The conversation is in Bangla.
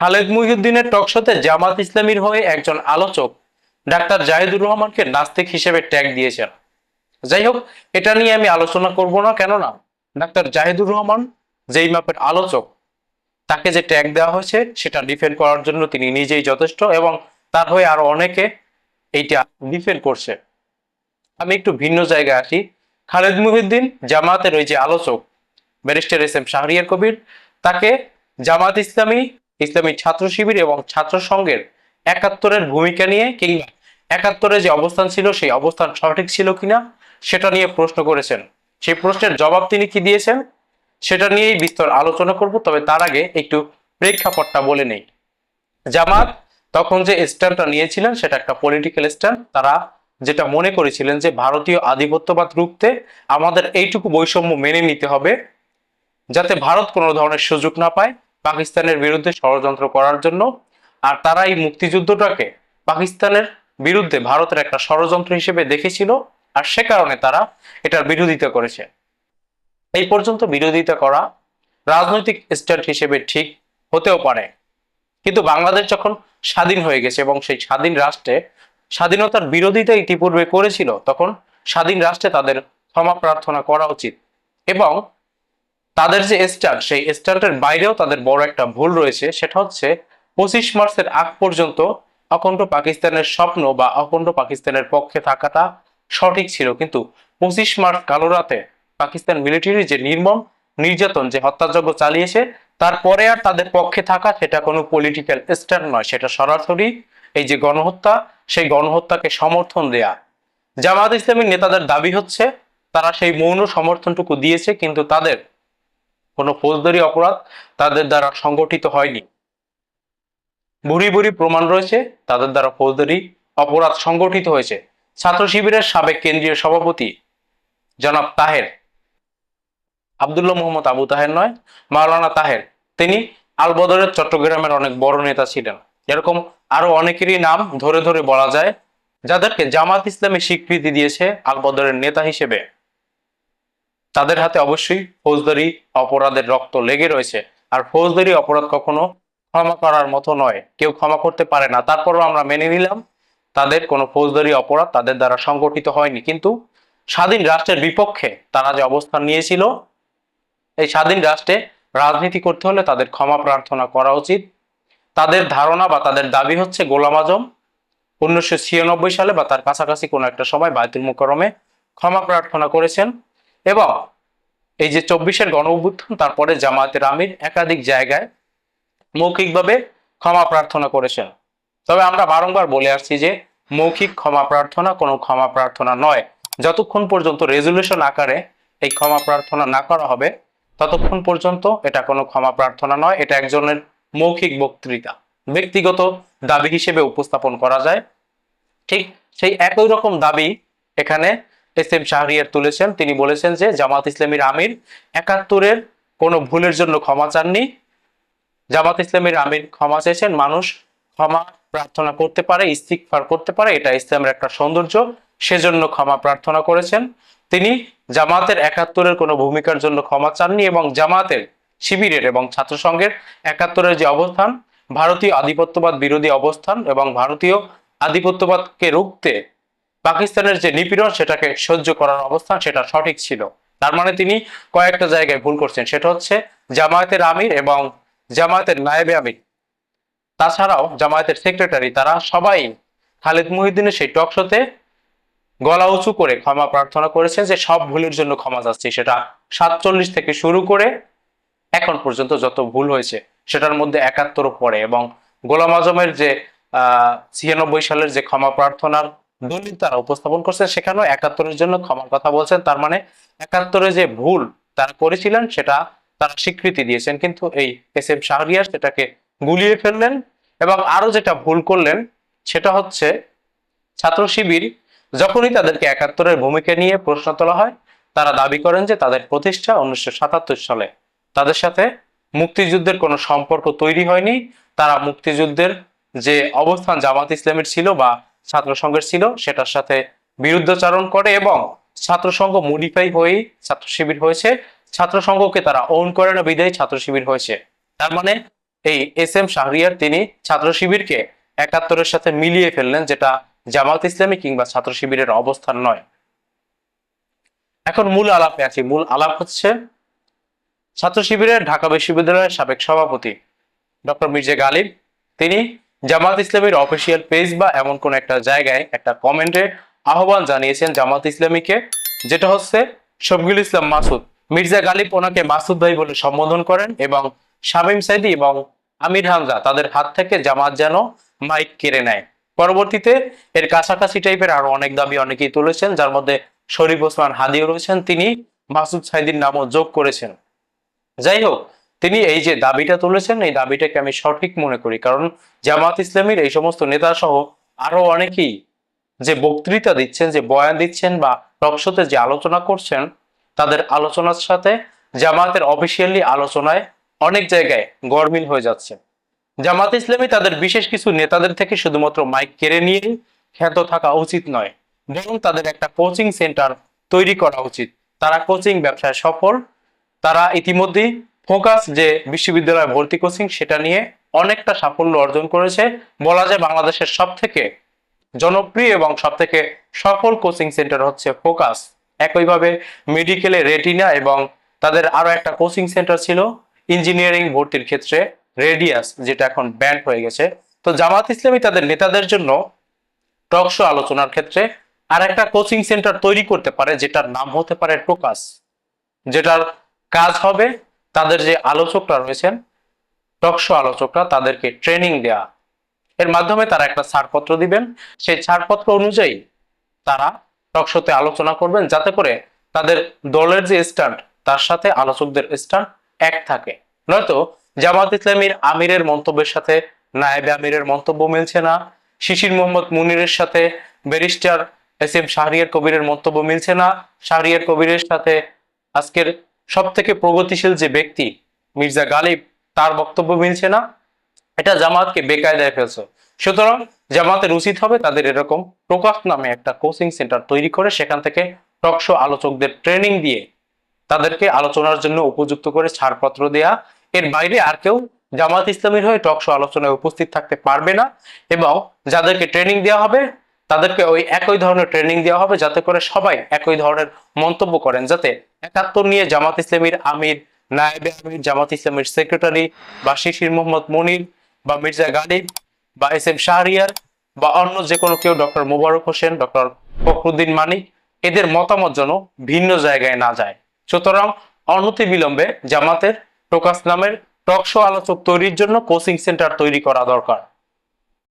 খালেদ মুহিউদ্দিনের টকশোতে জামাত ইসলামীর হয়ে একজন আলোচক ডাক্তার জাহিদুর রহমানকে নাস্তিক হিসেবে ট্যাগ দিয়েছেন। যাই হোক, এটা নিয়ে আমি আলোচনা করব না, কেননা ডাক্তার জাহিদুর রহমান যেই মাপের আলোচক, তাকে যে ট্যাগ দেওয়া হয়েছে, সেটা ডিফেন্ড করার জন্য তিনি নিজেই যথেষ্ট এবং তার হয়ে আরও অনেকে এইটা ডিফেন্ড করছে। আমি একটু ভিন্ন জায়গায় আসি। খালেদ মুহিউদ্দিন জামাতের ওই যে আলোচক, barrister S M Shahriar Kabir, তাকে জামাত ইসলামী ইসলামী ছাত্র শিবির এবং ছাত্র সংঘের একাত্তরের ভূমিকা নিয়ে কিংবা একাত্তরে যে অবস্থান ছিল, সেই অবস্থান সঠিক ছিল কিনা, সেটা নিয়ে প্রশ্ন করেছেন। সেই প্রশ্নের জবাব তিনি কি দিয়েছেন, সেটা নিয়েই বিস্তর আলোচনা করব, তবে তার আগে একটু প্রেক্ষাপটটা বলে নেই। জামাত তখন যে স্ট্যান্ডটা নিয়েছিলেন, সেটা একটা পলিটিক্যাল স্ট্যান্ড। তারা যেটা মনে করেছিলেন যে ভারতীয় আধিপত্যবাদ রুখতে আমাদের এইটুকু বৈষম্য মেনে নিতে হবে, যাতে ভারত কোনো ধরনের সুযোগ না পায়। পাকিস্তানের বিরুদ্ধে ষড়যন্ত্র করার জন্য, আর তারা এই মুক্তিযুদ্ধটাকে পাকিস্তানের বিরুদ্ধে ভারতের একটা ষড়যন্ত্র হিসেবে দেখেছিল, আর সে কারণে তারা এটার বিরোধিতা করেছে। এই পর্যন্ত বিরোধিতা করা রাজনৈতিক স্ট্যান্ড হিসেবে ঠিক হতেও পারে। কিন্তু বাংলাদেশ যখন স্বাধীন হয়ে গেছে এবং সেই স্বাধীন রাষ্ট্রে স্বাধীনতার বিরোধিতা ইতিপূর্বে করেছিল, তখন স্বাধীন রাষ্ট্রে তাদের ক্ষমা প্রার্থনা করা উচিত এবং তাদের যে স্ট্যান্ড সেই স্ট্যান্ডের বাইরেও তাদের বড় একটা ভুল রয়েছে। সেটা হচ্ছে পঁচিশ মার্চের আগ পর্যন্ত অখণ্ড পাকিস্তানের স্বপ্ন বা অখণ্ড পাকিস্তানের পক্ষে থাকাটা সঠিক ছিল। কিন্তু পঁচিশ মার্চ কালো রাতে পাকিস্তান মিলিটারি যে নির্মম নির্যাতন, যে হত্যাযজ্ঞ চালিয়েছে, তারপরে আর তাদের পক্ষে থাকা সেটা কোনো পলিটিক্যাল স্ট্যান্ড নয়। সেটা সরাসরি এই যে গণহত্যা, সেই গণহত্যাকে সমর্থন দেয়া। জামাত ইসলামীর নেতাদের দাবি হচ্ছে, তারা সেই মৌন সমর্থনটুকু দিয়েছে, কিন্তু তাদের কোনো ফৌজদারি অপরাধ তাদের দ্বারা সংগঠিত হয়নি। বুড়ি বুড়ি প্রমাণ রয়েছে, তাদের দ্বারা ফৌজদারি অপরাধ সংগঠিত হয়েছে। ছাত্র শিবিরের সাবেক কেন্দ্রীয় সভাপতি জনাব তাহের। আবদুল্লাহ মোহাম্মদ আবু তাহের নয়, মাওলানা তাহের। তিনি আলবদরের চট্টগ্রামের অনেক বড় নেতা ছিলেন। এরকম আরও অনেকেরই নাম ধরে ধরে বলা যায়, যাদেরকে জামাত ইসলামী স্বীকৃতি দিয়েছে আলবদরের নেতা হিসেবে। তাদের হাতে অবশ্যই ফৌজদারি অপরাধের রক্ত লেগে রয়েছে। আর ফৌজদারি অপরাধ কখনো ক্ষমা করার মতো নয়। কেউ ক্ষমা করতে পারে না। তারপরও আমরা মেনে নিলাম, তাদের কোনো ফৌজদারি অপরাধ তাদের দ্বারা সংগঠিত হয়নি। কিন্তু স্বাধীন রাষ্ট্রের বিপক্ষে তারা যে অবস্থান নিয়েছিল, এই স্বাধীন রাষ্ট্রে রাজনীতি করতে হলে তাদের ক্ষমা প্রার্থনা করা উচিত। তাদের ধারণা বা তাদের দাবি হচ্ছে গোলাম আজম উনিশশো ছিয়ানব্বই সালে বা তার কাছাকাছি কোনো একটা সময় বায়তুল মুকরমে ক্ষমা প্রার্থনা করেছেন। এবং এই যে চব্বিশের গণ অভ্যুত্থান তারপরে জামায়াতের আমির একাধিক জায়গায় মৌখিকভাবে ক্ষমা প্রার্থনা করেছেন। তবে আমরা বারংবার বলে আসছি যে মৌখিক ক্ষমা প্রার্থনা কোনো ক্ষমা প্রার্থনা নয়। যতক্ষণ পর্যন্ত রেজুলেশন আকারে এই ক্ষমা প্রার্থনা না করা হবে, ততক্ষণ পর্যন্ত এটা কোনো ক্ষমা প্রার্থনা নয়। এটা একজনের মৌখিক বক্তৃতা। ব্যক্তিগত দাবি হিসেবে উপস্থাপন করা যায়। ঠিক সেই একই রকম দাবি এখানে এস এম শাহরিয়ার তুলেছেন। তিনি বলেছেন যে, জামাত ইসলামীর আমির একাত্তরের কোনো ভুলের জন্য ক্ষমা চাননি। জামাত ইসলামীর আমির ক্ষমা চেয়েছেন, মানুষ ক্ষমা প্রার্থনা করতে পারে ইস্তিকফার করতে পারে, এটা ইসলামের একটা সৌন্দর্য, সেজন্য ক্ষমা প্রার্থনা করেছেন। তিনি জামাতের একাত্তরের কোনো ভূমিকার জন্য ক্ষমা চাননি এবং জামাতের শিবিরের এবং ছাত্র সংঘের একাত্তরের যে অবস্থান, ভারতীয় আধিপত্যবাদ বিরোধী অবস্থান এবং ভারতীয় আধিপত্যবাদকে রুখতে পাকিস্তানের যে নিপীড়ন সেটাকে সহ্য করার অবস্থান সেটা সঠিক ছিল। তার মানে তিনি কয়েকটা জায়গায় ভুল করছেন। সেটা হচ্ছে জামায়াতের আমির এবং জামায়াতের নায়েবে আমির। তাছাড়াও জামায়াতের সেক্রেটারি, তারা সবাই খালেদ মুহিউদ্দিনের সেই টক শোতে গলা উঁচু করে ক্ষমা প্রার্থনা করেছেন যে সব ভুলের জন্য ক্ষমা চাচ্ছি। সেটা সাতচল্লিশ থেকে শুরু করে এখন পর্যন্ত যত ভুল হয়েছে, সেটার মধ্যে একাত্তর পড়ে এবং গোলাম আজমের যে, আহ, ছিয়ানব্বই সালের যে ক্ষমা প্রার্থনার দলিল তারা উপস্থাপন করছেন সেখানেও একাত্তরের জন্য ক্ষমার কথা বলছেন। তার মানে একাত্তরে যে ভুল তারা করেছিলেন, সেটা তারা স্বীকৃতি দিয়েছেন। কিন্তু এই এস এম শাহরিয়ার সেটাকে গুলিয়ে ফেললেন এবং আরও যেটা ভুল করলেন, সেটা হচ্ছে ছাত্র শিবির যখনই তাদেরকে একাত্তরের ভূমিকা নিয়ে প্রশ্ন তোলা হয়, তারা দাবি করেন যে তাদের প্রতিষ্ঠা উনিশশো সাতাত্তর সালে। তাদের সাথে মুক্তিযুদ্ধের কোনো সম্পর্ক তৈরি হয়নি। তারা মুক্তিযুদ্ধের যে অবস্থান জামাত ইসলামের ছিল বা ছাত্র সংঘের ছিল, সেটার সাথে বিরুদ্ধাচারণ করে এবং ছাত্র সংঘ মডিফাই হয়েই ছাত্র শিবির হয়েছে। ছাত্র সংঘকে তারা ওন করে না বিদায় ছাত্র শিবির হয়েছে। তার মানে এই এস এম শাহরিয়ার তিনি ছাত্র শিবিরকে একাত্তরের সাথে মিলিয়ে ফেললেন, যেটা জামাত ইসলামী কিংবা ছাত্র শিবিরের অবস্থান নয়। এখন মূল আলাপে আছি মূল আলাপ হচ্ছে ছাত্র শিবিরের ঢাকা বিশ্ববিদ্যালয়ের সাবেক সভাপতি ডক্টর মির্জা গালিব, তিনি জামাত ইসলামীর অফিসিয়াল পেজ বা এমন কোন একটা জায়গায় একটা কমেন্টে আহ্বান জানিয়েছেন জামাত ইসলামীকে, যেটা হচ্ছে শফিকুল ইসলাম মাসুদ। মির্জা গালিব ওনাকে মাসুদ ভাই বলে সম্বোধন করেন এবং শামীম সাইদি এবং আমির হামজা তাদের হাত থেকে জামাত যেন মাইক কেড়ে নেয়। পরবর্তীতে এর কাছাকাছি টাইপের আরও অনেক দাবি অনেকেই তুলেছেন, যার মধ্যে শরীফ ওসমান হাদিও রয়েছেন, তিনি মাসুদ সাইদির নামও যোগ করেছেন। যাই হোক তিনি এই যে দাবিটা তুলেছেন, এই দাবিটাকে আমি সঠিক মনে করি। কারণ জামাত ইসলামীর এই সমস্ত নেতা সহ আরও অনেকেই যে বক্তৃতা দিচ্ছেন, যে বয়ান দিচ্ছেন বা টকশোতে যে আলোচনা করছেন, তাদের আলোচনার সাথে জামাতের অফিসিয়ালি আলোচনায় অনেক জায়গায় গরমিল হয়ে যাচ্ছে। জামাত ইসলামী তাদের বিশেষ কিছু নেতাদের থেকে শুধুমাত্র মাইক কেড়ে নিয়ে খ্যাত থাকা উচিত নয়, বরং তাদের একটা কোচিং সেন্টার তৈরি করা উচিত। তারা কোচিং ব্যবসায় সফল, তারা ইতিমধ্যেই ফোকাস যে বিশ্ববিদ্যালয় ভর্তি কোচিং সেটা নিয়ে অনেকটা সাফল্য অর্জন করেছে। বলা যায় বাংলাদেশের সব থেকে জনপ্রিয় এবং সব থেকে সফল কোচিং সেন্টার হচ্ছে ফোকাস। একইভাবে মেডিকেলে রেটিনা এবং তাদের আরও একটা কোচিং সেন্টার ছিল ইঞ্জিনিয়ারিং ভর্তির ক্ষেত্রে রেডিয়াস, যেটা এখন ব্যান্ড হয়ে গেছে। তো জামাত ইসলামী তাদের নেতাদের জন্য টকশো আলোচনার ক্ষেত্রে আর একটা কোচিং সেন্টার তৈরি করতে পারে, যেটার নাম হতে পারে টোকাস যেটার কাজ হবে তাদের যে আলোচকরা রয়েছেন টকশো আলোচকরা তাদেরকে ট্রেনিং দেয়া। এর মাধ্যমে তারা একটা ছাড়পত্র দিবেন। সেই ছাড়পত্র অনুযায়ী তারা টকশোতে আলোচনা করবেন, যাতে করে তাদের দলের যে স্ট্যান্ড তার সাথে আলোচকদের স্ট্যান্ড এক থাকে। নয়তো জামাত ইসলামীর আমিরের মন্তব্যের সাথে, নায়েবে আমিরের মন্তব্য মিলছে না, শিশির মোহাম্মদ মুনিরের সাথে, ব্যারিস্টার এস এম শাহরিয়ার কবিরের মন্তব্য মিলছে না, শাহরিয়ার কবিরের সাথে আজকের সব থেকে প্রগতিশীল যে ব্যক্তি মির্জা গালিব, তার বক্তব্য মিলছে না। এটা জামাতকে বেকায়দায় ফেলছে। সুতরাং জামাতের উচিত হবে তাদের এরকম প্রকাশ নামে একটা কোচিং সেন্টার তৈরি করে, সেখান থেকে টকশো আলোচকদের ট্রেনিং দিয়ে তাদেরকে আলোচনার জন্য উপযুক্ত করে ছাড়পত্র দেয়া। এর বাইরে আর কেউ জামাত ইসলামীর হয়ে টকশো আলোচনায় উপস্থিত থাকতে পারবে না এবং যাদেরকে ট্রেনিং দেওয়া হবে তাদেরকে ওই একই ধরনের ট্রেনিং দেওয়া হবে, যাতে করে সবাই একই ধরনের মন্তব্য করেন, যাতে একাত্তর নিয়ে জামাত ইসলামীর আমির, নায়েবে আমির, জামাত ইসলামীর সেক্রেটারি বা শিশির মোহাম্মদ মনির বা মির্জা গালিব বা এস এম শাহরিয়ার বা অন্য যে কোনো কেউ, ডক্টর মুবারক হোসেন, ডক্টর ফখরুদ্দিন মানিক, এদের মতামত যেন ভিন্ন জায়গায় না যায়। সুতরাং অনতি বিলম্বে জামাতের প্রকাশ নামের টকশো আলোচক তৈরির জন্য কোচিং সেন্টার তৈরি করা দরকার।